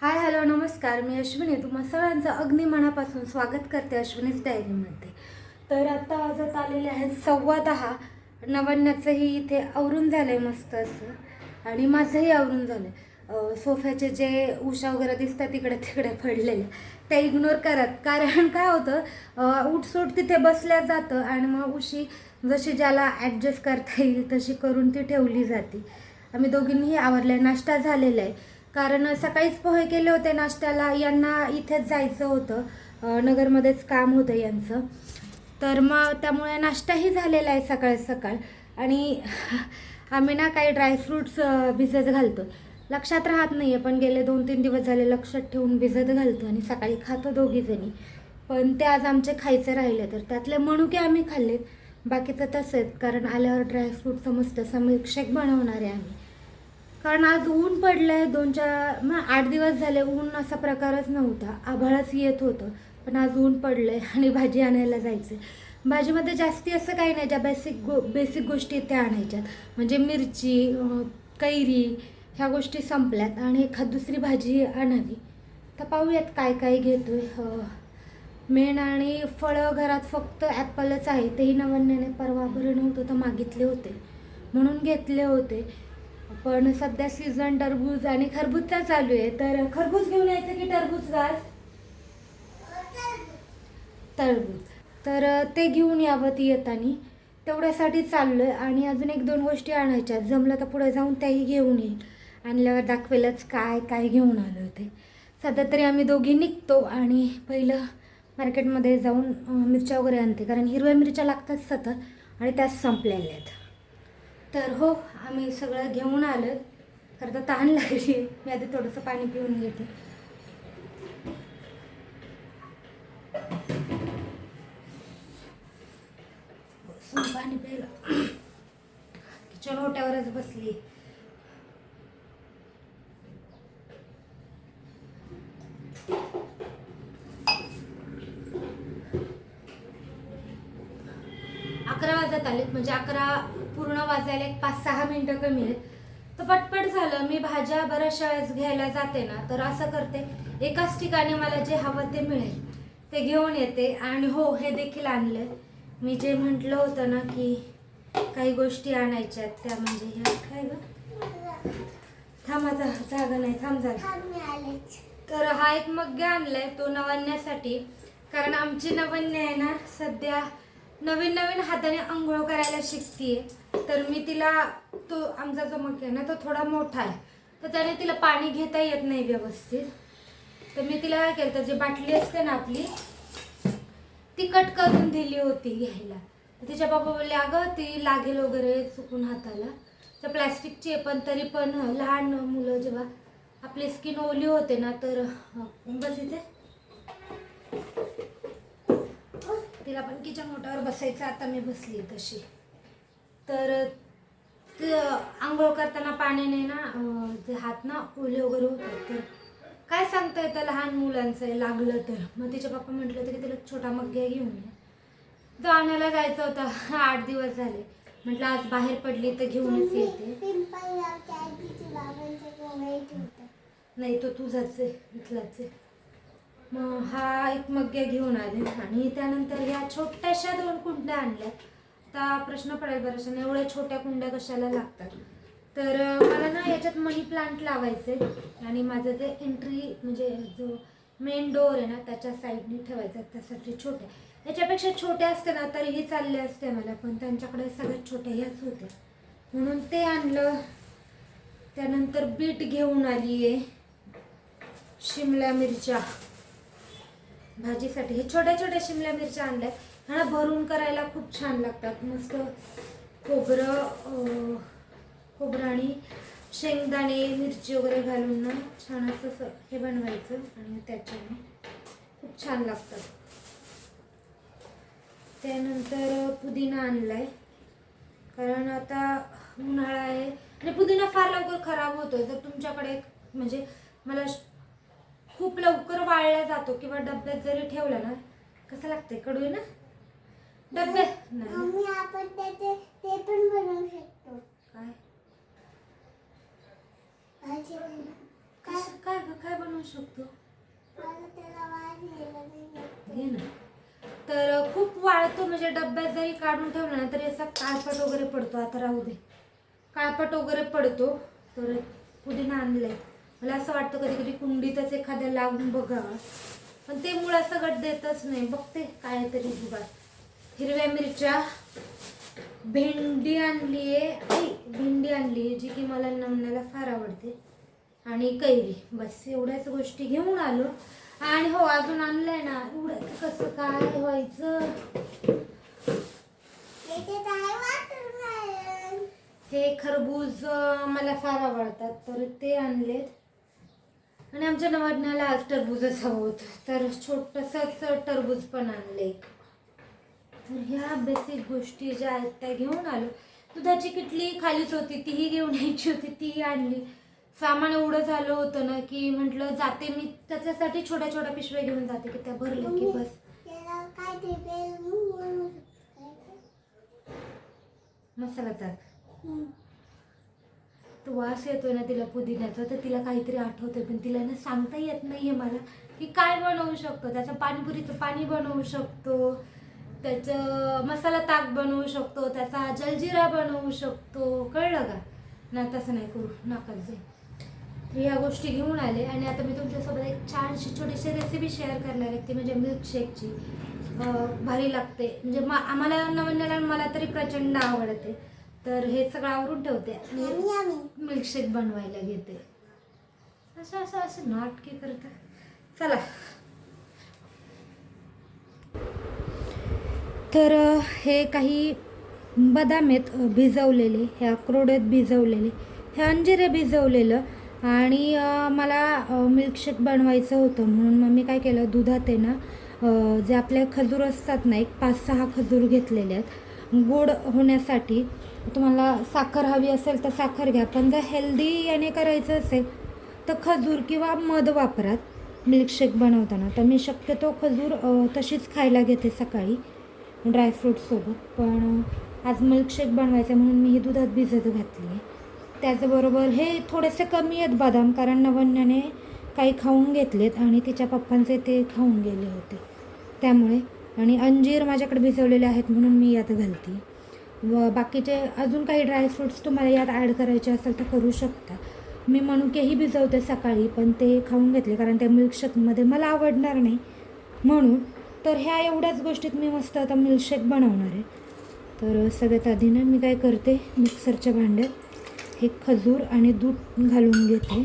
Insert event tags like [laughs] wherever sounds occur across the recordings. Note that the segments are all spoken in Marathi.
हाय हॅलो नमस्कार. मी अश्विनी. तुम्हा सगळ्यांचं अगदी मनापासून स्वागत करते अश्विनीच डायरीमध्ये तर आता वाजत आलेले आहेत सव्वा दहा. नवन्याचंही इथे आवरून झालं आहे मस्त असं. आणि माझंही आवरून झालं आहे सोफ्याचे जे उषा वगैरे दिसतात तिकडे तिकडे पडलेले ते इग्नोर करत. कारण काय होतं उठसूट तिथे बसल्या जातं आणि मग उशी जशी ज्याला ॲडजस्ट करता येईल तशी करून ती ठेवली जाते. आम्ही दोघींनीही आवरलं आहे नाश्ता झालेला आहे. कारण सकाळीच पोहे केले होते नाश्त्याला यांना इथेच जायचं होतं. नगरमध्येच काम होतं यांचं. तर मग त्यामुळे नाश्ताही झालेला आहे सकाळ सकाळ. आणि आम्ही ना काही ड्रायफ्रूट्स भिजत घालतो. लक्षात राहत नाही आहे पण गेले दोन तीन दिवस झाले लक्षात ठेवून भिजत घालतो आणि सकाळी खातो दोघीजणी पण ते आज आमचे खायचे राहिले तर त्यातले मणुके आम्ही खाल्लेत. बाकीचं तसंच कारण आल्यावर ड्रायफ्रूटचं मस्त असं मिल्कशेक बनवणार आहे आम्ही. कारण आज ऊन पडलंय दोन चार मग आठ दिवस झाले ऊन असा प्रकारच नव्हता. आभाळच येत होतं पण आज ऊन पडलंय आणि भाजी आणायला जायचं भाजीमध्ये जास्ती असं काही नाही ज्या बेसिक गो बेसिक गोष्टी त्या आणायच्यात. म्हणजे मिरची कैरी ह्या गोष्टी संपल्यात आणि एखाद दुसरी भाजी आणावी. तर पाहूयात काय काय घेतो आहे मेन आणि फळं घरात फक्त ॲपलच आहे तेही नवन्याने परवा बरं नव्हतं तर मागितले होते. म्हणून घेतले होते. पण सध्या सीझन टरबूज आणि खरबूजचा चालू आहे. तर खरबूज घेऊन यायचं की टरबूज घास टरबूज. तर ते घेऊन यावं ती येताना. तेवढ्यासाठी चाललो आहे आणि अजून एक दोन गोष्टी आणायच्या. जमलं तर पुढे जाऊन त्याही घेऊन येईल. आणल्यावर दाखवेलच काय काय घेऊन आलो होते सध्या तरी आम्ही दोघी निघतो आणि पहिलं मार्केटमध्ये जाऊन मिरच्या वगैरे आणते. कारण हिरव्या मिरच्या लागतात सतत आणि त्याच संपलेल्या आहेत. तर हो आम्ही सगळं घेऊन आलो. खरं तर तहान लागली. मी आधी थोडंसं पाणी पिऊन घेते. पाणी प्यायला. किचन ओट्यावरच बसली. अकरा वाजत आलेत. म्हणजे अकरा पूर्ण वाजायला एक पाच सहा मिनिटं कमी आहेत. तर पटपट झालं मी भाज्या बऱ्याचशा वेळेस घ्यायला जाते ना तर असं करते. एकाच ठिकाणी मला जे हवं ते मिळेल ते घेऊन येते. आणि हो हे देखील आणलं मी जे म्हटलं होतं ना की काही गोष्टी आणायच्या त्या म्हणजे ह्या काय ग? थांबा जागा नाही थांब जागा तर हा एक मग्गे आणलाय तो नवन्यासाठी कारण आमची नवन्य आहे ना सध्या नवीन नवीन हाताने आंघोळ करायला शिकतीये. तर मी तिला तो आमचा जो मग आहे ना तो थोडा मोठा आहे. तर त्याने तिला पाणी घेता येत नाही व्यवस्थित. तर मी तिला काय केलं तर जी बाटली असते ना आपली ती कट करून दिली होती घ्यायला. तिच्या बाबा बोलले अगं ती लागेल वगैरे चुकून हाताला. तर प्लॅस्टिकची आहे पण तरी पण लहान मुलं जेव्हा आपली स्किन ओली होते ना तर बस इथे. तिला पण किचन मोठ्यावर बसायचं आता मी बसली तशी. तर ते आंघोळ करताना पाण्याने ना ते हात ना ओले वगैरे होतात. तर काय सांगता येतं लहान मुलांचं लागलं तर? मग तिचे पप्पा म्हटलं होतं की तिला छोटा मग्या घेऊन ये. तो आणायला जायचं होतं. [laughs] आठ दिवस झाले. म्हटलं आज बाहेर पडली तर घेऊनच येते. नाही तो तुझाच आहे इथलाच आहे. मग हा एक मग्या घेऊन आले आणि त्यानंतर ह्या छोट्याशा दोन कुंड्या आणल्या. आता प्रश्न पडेल बऱ्याचशा एवढ्या छोट्या कुंड्या कशाला लागतात? तर मला ना याच्यात मनी प्लांट लावायचे आणि माझं जे एंट्री म्हणजे जो मेन डोअर आहे ना त्याच्या साईडने ठेवायचा त्यासाठी छोट्या. याच्यापेक्षा छोट्या असते ना तरीही चालले असते मला पण त्यांच्याकडे सगळ्यात छोट्या ह्याच होत्या. म्हणून ते आणलं. त्यानंतर बीट घेऊन आली आहे शिमला मिरच्या. भाजीसाठी. हे छोट्या छोट्या शिमला मिरच्या आणल्या ह्या भरून करायला खूप छान लागतात. मस्त खोबरं खोबरं आणि शेंगदाणे मिरची वगैरे घालून ना छान असं असं हे बनवायचं आणि त्याच्याने खूप छान लागतात त्यानंतर पुदिना आणलाय. कारण आता उन्हाळा आहे आणि पुदिना फार लवकर खराब होतो जर तुमच्याकडे म्हणजे मला खूप लवकर वाळला जातो किंवा डब्यात जरी ठेवला ना कसं लागतंय? कडू आहे ना? मम्मी आपण त्याचे ते पण बनवू शकतो. काय? काय काय? काय बनवू शकतो. घे ना. तर खूप वाळतो म्हणजे डब्यात जरी काढून ठेवला ना तरी असा काळपट वगैरे पडतो. आता राहू दे. काळपट वगैरे पडतो. तर पुदिना आणलंय. मला असं वाटतं कधी कधी कुंडीतच एखाद्या लावून बघावं. पण ते मुळा सगळं देतच नाही. बघते काय तरी जुगाड. हिरव्या मिरच्या भेंडी आणली आहे. भेंडी आणली आहे जी की मला नमण्याला फार आवडते. आणि कैरी बस एवढ्याच गोष्टी घेऊन आलो. आणि हो अजून आणलंय ना एवढ्याच कसं काय व्हायचं. हे खरबूज मला फार आवडतात तर ते आणलेत. आणि आमच्या नवरण्याला आज टरबूजच हवं होतं तर छोटंसंच टरबूज पण आणले तर ह्या बेसिक गोष्टी ज्या आहेत त्या घेऊन आलो. दुधाची किटली खालीच होती तीही घेऊन यायची होती तीही आणली. सामान एवढं झालं होतं ना की म्हटलं जाते मी त्याच्यासाठी छोट्या छोट्या पिशव्या घेऊन जाते की त्या भरल्या की बस. मसाला टाक तो वास येतोय ना तिला पुदिन्याचा तर तिला काहीतरी आठवतंय पण तिला ना सांगता येत नाहीये मला की काय बनवू शकतो. त्याचं पाणीपुरीचं पाणी बनवू शकतो. त्याचं मसाला ताक बनवू शकतो त्याचा जलजिरा बनवू शकतो. कळलं का? ना तसं नाही करू. नकाच जाईल तर ह्या गोष्टी घेऊन आले आणि आता मी तुमच्यासोबत एक छानशी छोटीशी रेसिपी शेअर करणार आहे. ती म्हणजे मिल्कशेकची भारी लागते. म्हणजे मा आम्हाला नवन्याला मला तरी प्रचंड आवडते. तर हे सगळं आवरून ठेवते आणि. मिल्कशेक बनवायला घेते. असं असं असं नाटके करतात चला. तर हे काही बदाम आहेत भिजवलेले हे अक्रोड भिजवलेले हे अंजीर भिजवलेलं आणि मला मिल्कशेक बनवायचं होतं म्हणून मग मी काय केलं दुधात आहे ना जे आपले खजूर असतात ना एक पाच सहा खजूर घेतलेले आहेत गोड होण्यासाठी तुम्हाला साखर हवी असेल तर साखर घ्या पण जर हेल्दी याने करायचं असेल तर खजूर किंवा मध वापरात मिल्कशेक बनवताना. तर मी शक्यतो खजूर तशीच खायला घेते सकाळी. ड्रायफ्रूटसोबत पण आज मिल्कशेक बनवायचं आहे म्हणून मी ही दुधात भिजत घातली आहे. त्याचबरोबर हे थोडेसे कमी आहेत बदाम कारण नवन्याने काही खाऊन घेतलेत आणि तिच्या पप्पांचे ते खाऊन गेले होते. त्यामुळे आणि अंजीर माझ्याकडे भिजवलेले आहेत म्हणून मी यात घालते. व बाकीचे अजून काही ड्रायफ्रूट्स तुम्हाला यात ॲड करायचे असेल तर करू शकता. मी मनुकेही भिजवते सकाळी पण ते खाऊन घेतले कारण त्या मिल्कशेकमध्ये मला आवडणार नाही. म्हणून तर ह्या एवढ्याच गोष्टीत मी मस्त आता मिल्कशेक बनवणार आहे. तर सगळ्यात आधी ना मी काय करते मिक्सरच्या भांड्यात हे खजूर आणि दूध घालून घेते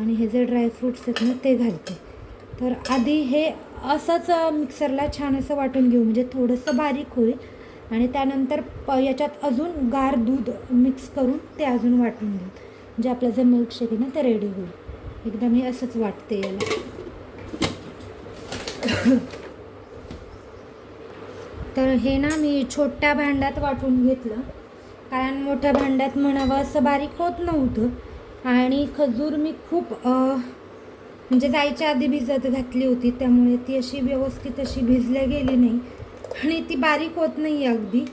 आणि हे जे ड्रायफ्रूट्स आहेत ना ते घालते. तर आधी हे असंच मिक्सरला छान असं वाटून घेऊ म्हणजे थोडंसं बारीक होईल आणि त्यानंतर प याच्यात अजून गार दूध मिक्स करून ते अजून वाटून घेऊ. म्हणजे आपलं जे मिल्कशेक आहे ना ते रेडी होईल. एकदम मी असंच वाटते याला. तर हे ना मी छोट्या भांड्यात वाटून घेतलं. कारण मोठ्या भांड्यात म्हणावं असं बारीक होत नव्हतं. आणि खजूर मी खूप म्हणजे जायच्या आधी भिजत घातली होती. त्यामुळे ती अशी व्यवस्थित अशी भिजल्या गेली नाही. आणि ती बारीक होत नाही अगदी.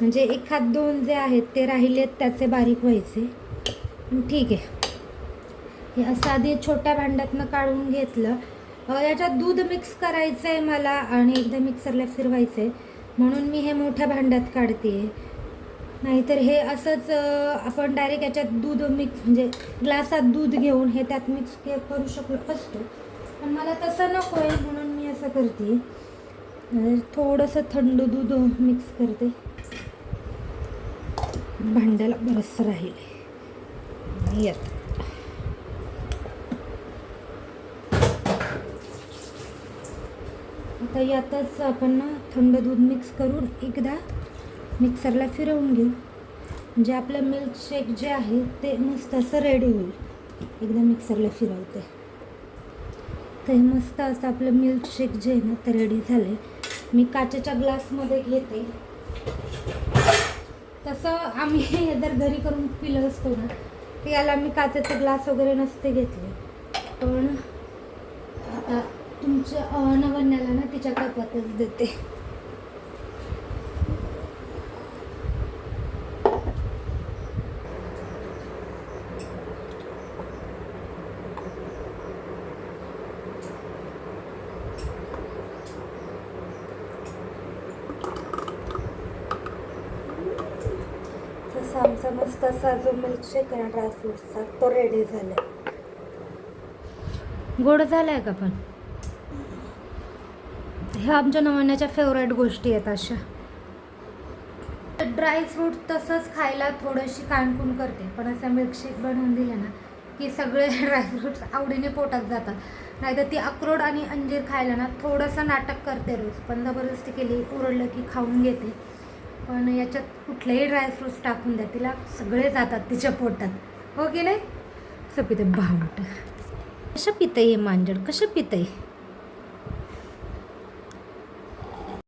म्हणजे एखाद दोन जे आहेत ते राहिलेत त्याचे बारीक व्हायचे. ठीक आहे. हे असं आधी छोट्या भांड्यातनं काढून घेतलं. याच्यात दूध मिक्स करायचं आहे मला आणि एकदा मिक्सरला फिरवायचं आहे म्हणून मी हे मोठ्या भांड्यात काढते नाहीतर हे असंच आपण डायरेक्ट याच्यात दूध मिक्स म्हणजे ग्लासात दूध घेऊन हे त्यात मिक्स करू शकलो असतो. पण मला तसं नको आहे म्हणून मी असं करते. थोडंसं थंड दूध मिक्स करते. भांड्याला बरंचसं राहील येत. आता यातच आपण ना थंड दूध मिक्स करून एकदा मिक्सरला फिरवून घेऊ. म्हणजे आपलं मिल्कशेक जे आहे ते मस्त असं रेडी होईल. एकदा मिक्सरला फिरवते. तर हे मस्त असं आपलं मिल्कशेक जे आहे ना ते रेडी झालं मी काचेच्या ग्लासमध्ये घेते. तसं आम्ही हे जर घरी करून पिलं असतो ना तर याला आम्ही काचेचे ग्लास वगैरे नसते घेतले. पण आता तुमच्या नवन्याला ना तिच्या कपातच देते. आमचा मस्त असा जो मिल्कशेक आहे ड्रायफ्रूटचा तो रेडी झालाय. गोड झालाय का पण? ह्या आमच्या नवण्याच्या फेवरेट गोष्टी आहेत अशा. ड्रायफ्रूट तसंच खायला थोडीशी काणकून करते. पण असं मिल्कशेक बनवून दिलं ना की सगळे [laughs] ड्रायफ्रूट्स आवडीने पोटात जातात. नाहीतर ती अक्रोड आणि अंजीर खायला ना थोडंसं नाटक करते रोज. पण जबरदस्ती केली उरडलं की खाऊन घेते. पण याच्यात कुठलेही ड्रायफ्रूट्स टाकून द्या तिला सगळे जातात तिच्या पोटात. हो की नाही? असं पिते भावट कसं पितं आहे मांजर? कसं पितंय